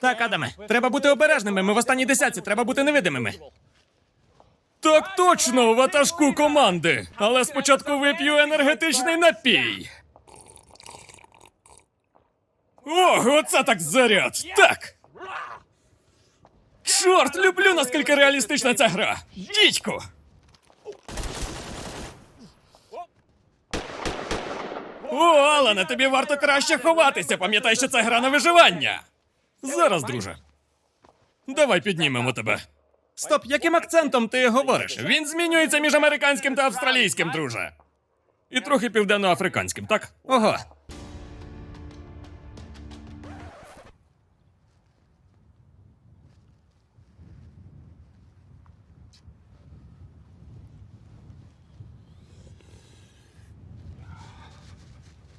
Так, Адаме, треба бути обережними. Ми в останній десятці, треба бути невидимими. Так точно, ватажку команди. Але спочатку вип'ю енергетичний напій. Ого, оце так заряд! Так. Чорт, люблю, наскільки реалістична ця гра. Дідько! О, Алане, тобі варто краще ховатися. Пам'ятай, що це гра на виживання. Зараз, друже. Давай піднімемо тебе. Стоп, яким акцентом ти говориш? Він змінюється між американським та австралійським, друже. І трохи південноафриканським, так? Ого.